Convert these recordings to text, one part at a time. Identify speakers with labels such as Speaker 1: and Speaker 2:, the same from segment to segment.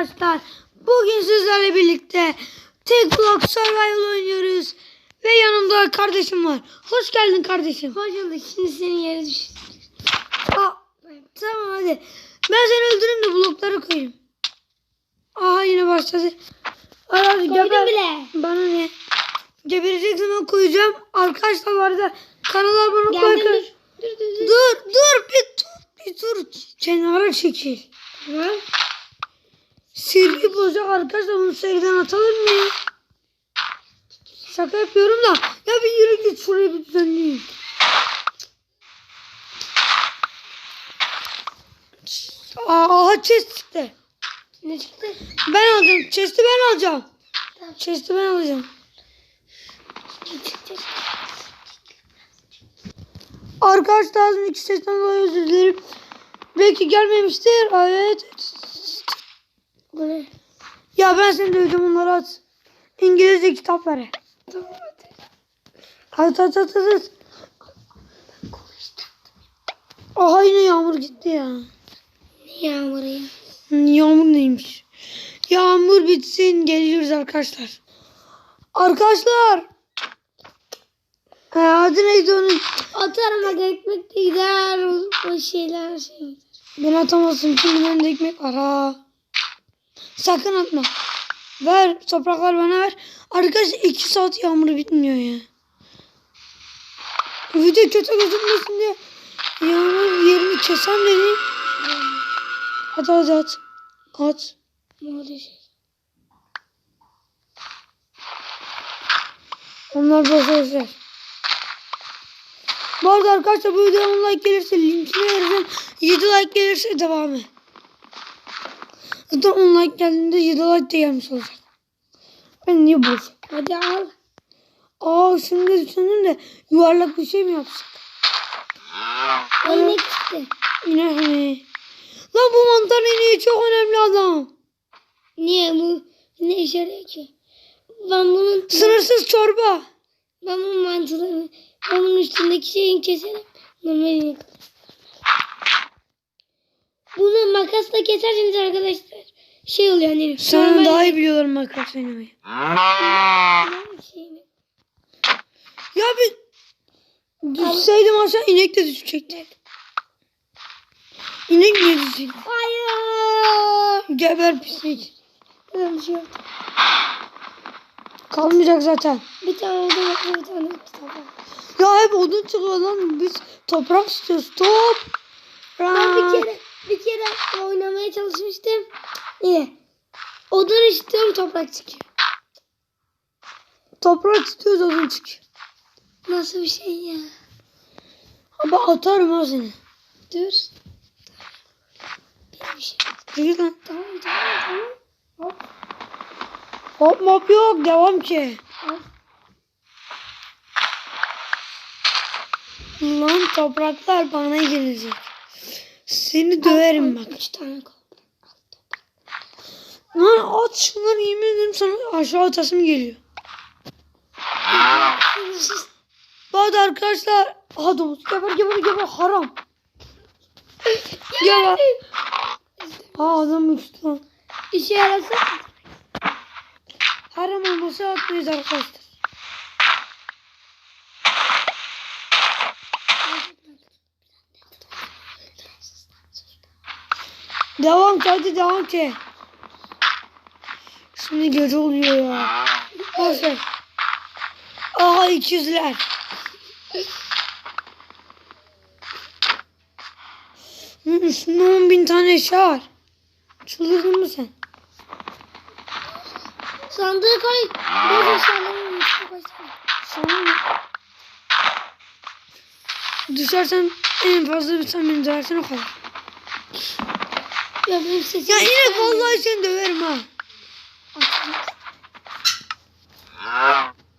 Speaker 1: arkadaşlar. Bugün sizlerle birlikte Tek Block Survival oynuyoruz. Ve yanımda kardeşim var. Hoş geldin kardeşim.
Speaker 2: Hoş bulduk. Şimdi senin yere.
Speaker 1: Aa, tamam hadi. Ben seni öldüreyim de blokları koyayım. Aha yine başladı. Hadi
Speaker 2: Koydum
Speaker 1: geber.
Speaker 2: bile.
Speaker 1: Bana ne? Gebereceksin ben koyacağım. Arkadaşlar var da kanala abone olmayı
Speaker 2: dur. Dur dur dur.
Speaker 1: Dur dur bir dur bir dur. Kenara çekil.
Speaker 2: Tamam.
Speaker 1: Sirgi bozacak arkadaşlar bunu seriden atalım mı? Şaka yapıyorum da. Ya bir yürü git şuraya bir düzenleyeyim. Aa chest çıktı.
Speaker 2: Ne çıktı?
Speaker 1: Ben alacağım. Chest'i ben alacağım.
Speaker 2: Tamam.
Speaker 1: Chest'i ben alacağım. Arkadaşlar az önceki sesten dolayı özür dilerim. Belki gelmemiştir. Evet.
Speaker 2: Ne?
Speaker 1: Ya ben seni döveceğim onları at. İngilizce kitap ver.
Speaker 2: Tamam hadi.
Speaker 1: At at at. at. Aha yine yağmur gitti ya.
Speaker 2: Ne yağmuru ya?
Speaker 1: Hı, Yağmur neymiş? Yağmur bitsin geliyoruz arkadaşlar. Arkadaşlar. Ha, adı neydi onun?
Speaker 2: Atarım hadi ekmek de gider. O, şeyler şey.
Speaker 1: Ben atamazsın çünkü bende ekmek var ha. Sakın atma. Ver topraklar bana ver. Arkadaşlar iki saat yağmuru bitmiyor ya. Video kötü gözükmesin diye yağmur yerini kesem dedim. At. At.
Speaker 2: Oldu şey?
Speaker 1: Onlar boş boşver. Bu arada arkadaşlar bu videoya 10 like gelirse linkini vereceğim. 7 like gelirse devamı. Zaten 10 like geldiğinde 7 like de gelmiş olacak. Ben niye boş?
Speaker 2: Hadi al.
Speaker 1: Aa şimdi düşündüm de yuvarlak bir şey mi yapsak?
Speaker 2: Inek çıktı.
Speaker 1: Yine hani. Lan bu mantar ineği çok önemli adam.
Speaker 2: Niye bu? Ne işe yarıyor ki? Ben bunun
Speaker 1: Sınırsız çorba.
Speaker 2: ben bunun mantılarını ben bunun üstündeki şeyini keserim. Normal inek. Bunu makasla keserseniz arkadaşlar şey oluyor hani.
Speaker 1: Sen
Speaker 2: normal
Speaker 1: daha iyi biliyorlar makas oynamayı. Ya bir düşseydim aşağı inek de düşecekti. İnek niye düşecek?
Speaker 2: Hayır.
Speaker 1: Geber pislik.
Speaker 2: Yok.
Speaker 1: Kalmayacak zaten.
Speaker 2: Bir tane orada var, bir tane kitap.
Speaker 1: Ya hep odun çıkıyor lan. Biz toprak istiyoruz. Top.
Speaker 2: Ben bir kere bir kere oynamaya çalışmıştım. Yine. Odun istiyorum toprak çıkıyor.
Speaker 1: Toprak istiyoruz odun çıkıyor.
Speaker 2: Nasıl bir şey ya?
Speaker 1: Ama atarım ha seni.
Speaker 2: Dur. Bir şey.
Speaker 1: Değil lan.
Speaker 2: Tamam tamam tamam. Hop
Speaker 1: Hop mop yok. Devam ki.
Speaker 2: hop.
Speaker 1: Lan topraklar bana gelecek. Seni döverim bak.
Speaker 2: Üç tane kaldı.
Speaker 1: Lan at şunları yemin ederim sana aşağı atasım geliyor. Bak arkadaşlar. Aha domuz geber geber geber haram. Gel. Aa adam uçtu lan.
Speaker 2: İşe yarasa.
Speaker 1: Haram olması atmayız arkadaşlar. Devam ki hadi devam ki. Şimdi gece oluyor ya. Ver. Aha ikizler. Üstünde 10 bin tane eşya var. Çıldırdın mı sen?
Speaker 2: Sandığı koy.
Speaker 1: Sana mı? Düşersen en fazla bir sen beni döversin o kadar.
Speaker 2: Ya benim sesim.
Speaker 1: Ya yine vallahi seni döverim ha.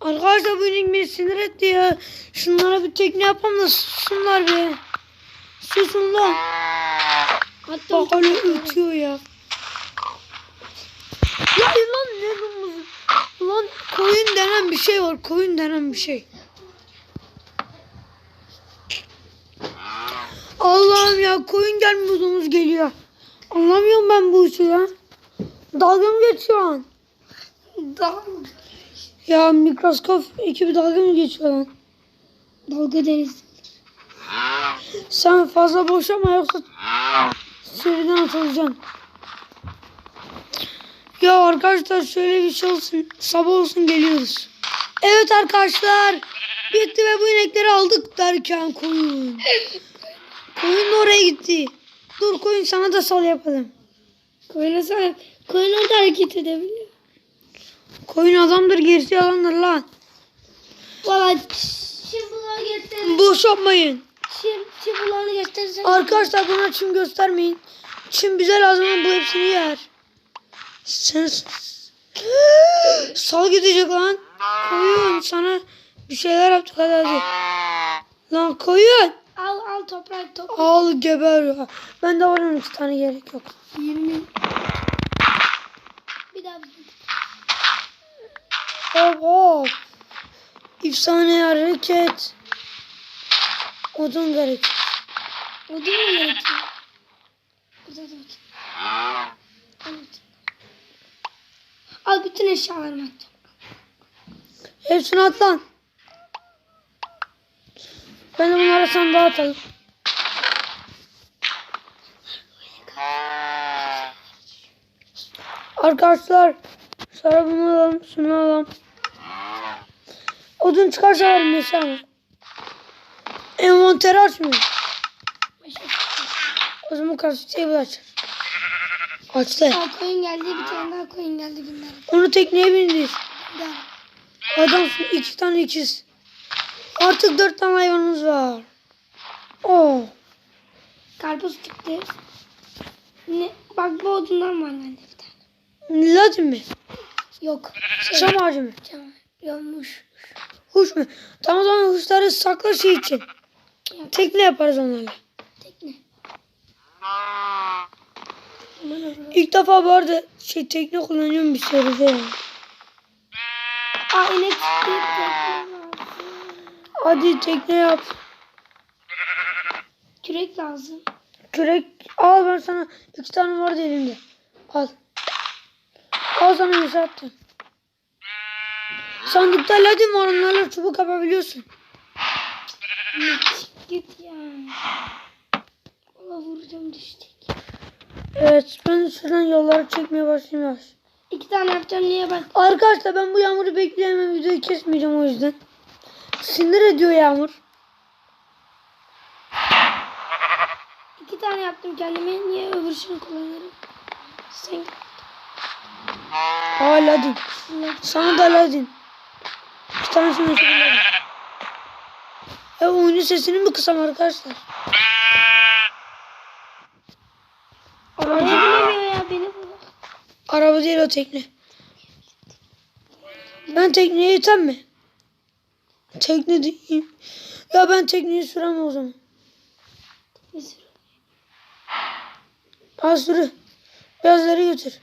Speaker 1: Arkadaşlar bu inek beni sinir etti ya. Şunlara bir tekne yapalım da sussunlar be. Susun lan.
Speaker 2: Hatta
Speaker 1: Bak hala ötüyor ya. Ya lan ne kırmızı? Lan koyun denen bir şey var. Koyun denen bir şey. Allah'ım ya koyun gelmiyor domuz geliyor. Anlamıyorum ben bu işi ya. Dalga mı geçiyorsun?
Speaker 2: Dalga.
Speaker 1: Ya mikroskop ekibi dalga mı geçiyor lan?
Speaker 2: Dalga deniz.
Speaker 1: Sen fazla boşama yoksa seriden atılacaksın. Ya arkadaşlar şöyle bir şey olsun. Sabah olsun geliyoruz. Evet arkadaşlar. Bitti ve bu inekleri aldık derken koyun. Koyun oraya gitti. Dur koyun sana da sal yapalım.
Speaker 2: Koyuna sahip. Koyun orada hareket edebiliyor.
Speaker 1: Koyun adamdır gerisi yalandır lan.
Speaker 2: Valla çibuğunu gösterir.
Speaker 1: Boş yapmayın.
Speaker 2: Çim, çibuğunu gösterirsen.
Speaker 1: Arkadaşlar buna çim göstermeyin. Çim bize lazım bu hepsini yer. Sen sal gidecek lan. Koyun sana bir şeyler yaptık hadi hadi. Lan koyun.
Speaker 2: Al toprak toprak.
Speaker 1: Al geber ya. Bende var onun iki tane gerek yok.
Speaker 2: 20. Bir daha bir.
Speaker 1: Hop. İfsane hareket. Odun gerek.
Speaker 2: O değil mi gerekiyor? Burada da bakayım. Evet. Al bütün eşyalarımı at.
Speaker 1: Hepsini at lan. Ben de bunları sandığa atalım. Arkadaşlar sonra bunu alalım, şunu alalım. Odun çıkarsa mı ama. Envanteri açmıyor. O zaman karşı table aç. Açtı.
Speaker 2: Aa, koyun geldi bir tane daha koyun geldi günler.
Speaker 1: Onu tekneye bindir.
Speaker 2: Daha.
Speaker 1: Adamsın iki tane ikiz. Artık dört tane hayvanımız var. Oo.
Speaker 2: Karpuz çıktı. Ne? Bak bu odundan var bende bir tane.
Speaker 1: Latin mi?
Speaker 2: Yok. Şey,
Speaker 1: Çam ağacı mı?
Speaker 2: Çam. Yolmuş.
Speaker 1: Huş mu? Tamam tamam huşları sakla şey için. Tekne yaparız onlarla.
Speaker 2: Tekne.
Speaker 1: İlk defa bu arada şey tekne kullanıyorum bir seride.
Speaker 2: Aa inek çıktı. Tekne.
Speaker 1: Hadi tekne yap.
Speaker 2: Kürek lazım.
Speaker 1: Kürek al ben sana iki tane vardı elimde. Al. Al sana bir şey attım. Sandıkta ladin var onlarla çubuk yapabiliyorsun.
Speaker 2: Git ya. Valla vuracağım düşecek.
Speaker 1: Evet ben şuradan yolları çekmeye başlayayım yavaş.
Speaker 2: İki tane yapacağım niye bak.
Speaker 1: Arkadaşlar ben bu yağmuru bekleyemem videoyu kesmeyeceğim o yüzden. Sinir ediyor yağmur.
Speaker 2: İki tane yaptım kendime. Niye öbürsünü kullanırım? Sen inek.
Speaker 1: Sana da ladin. Bir tanesini ladin. Ya oyunun sesini mi kısam arkadaşlar?
Speaker 2: Araba binemiyor ya beni.
Speaker 1: Araba değil o tekne. Ben tekneye item mi? Tekne değil. Ya ben tekneyi süremem o zaman. Al sürü. Birazları götür.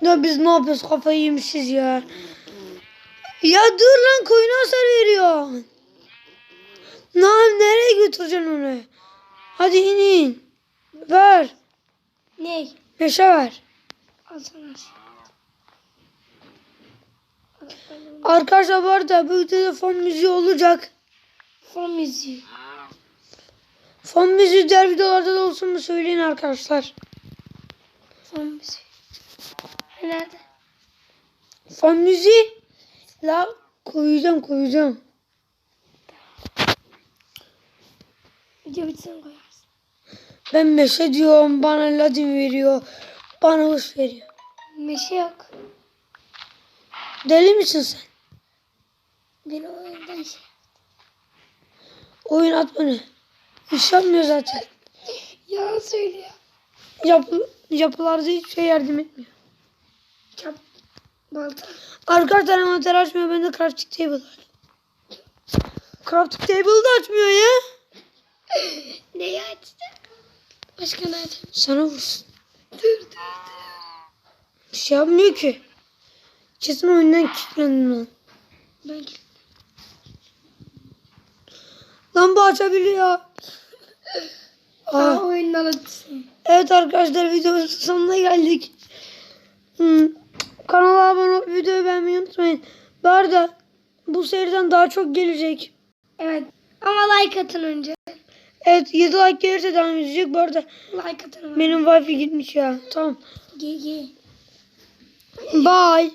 Speaker 1: Ya biz ne yapıyoruz kafayı yemişiz ya. Ya dur lan koyuna hasar veriyor. Lan nereye götüreceksin onu? Hadi in in. Ver.
Speaker 2: Ney?
Speaker 1: Meşe ver.
Speaker 2: Al sana. Al sana.
Speaker 1: Arkadaşlar bu arada bu videoda fon müziği olacak.
Speaker 2: Fon müziği.
Speaker 1: Fon müziği diğer videolarda da olsun mu söyleyin arkadaşlar.
Speaker 2: Fon müziği. Nerede?
Speaker 1: Fon müziği. La koyacağım koyacağım.
Speaker 2: Video bitsin koyarsın.
Speaker 1: Ben meşe diyorum bana ladin veriyor. Bana hoş veriyor.
Speaker 2: Meşe yok.
Speaker 1: Deli misin sen?
Speaker 2: Beni oyundan şey.
Speaker 1: Oyun at bana. İş yapmıyor zaten.
Speaker 2: Yalan söylüyor.
Speaker 1: Yapı, yapılarda hiçbir şey yardım etmiyor.
Speaker 2: Çap. Balta.
Speaker 1: Arkadaşlar envanter açmıyor. Ben de crafting table var. Crafting table da açmıyor ya.
Speaker 2: Neyi açtı? Başka ne açtı?
Speaker 1: Sana vursun.
Speaker 2: Dur dur.
Speaker 1: Bir şey yapmıyor ki. Kesin oyundan kilitlendim lan.
Speaker 2: Ben
Speaker 1: Lan bu açabiliyor. Aa,
Speaker 2: oyundan açsın.
Speaker 1: evet arkadaşlar videomuzun sonuna geldik. Hmm. Kanala abone olup videoyu beğenmeyi unutmayın. Bu arada bu seriden daha çok gelecek.
Speaker 2: Evet. Ama like atın önce.
Speaker 1: Evet 7 like gelirse devam edecek. Bu arada
Speaker 2: Like atın.
Speaker 1: benim wifi gitmiş ya. Tamam.
Speaker 2: Gigi.
Speaker 1: Bye.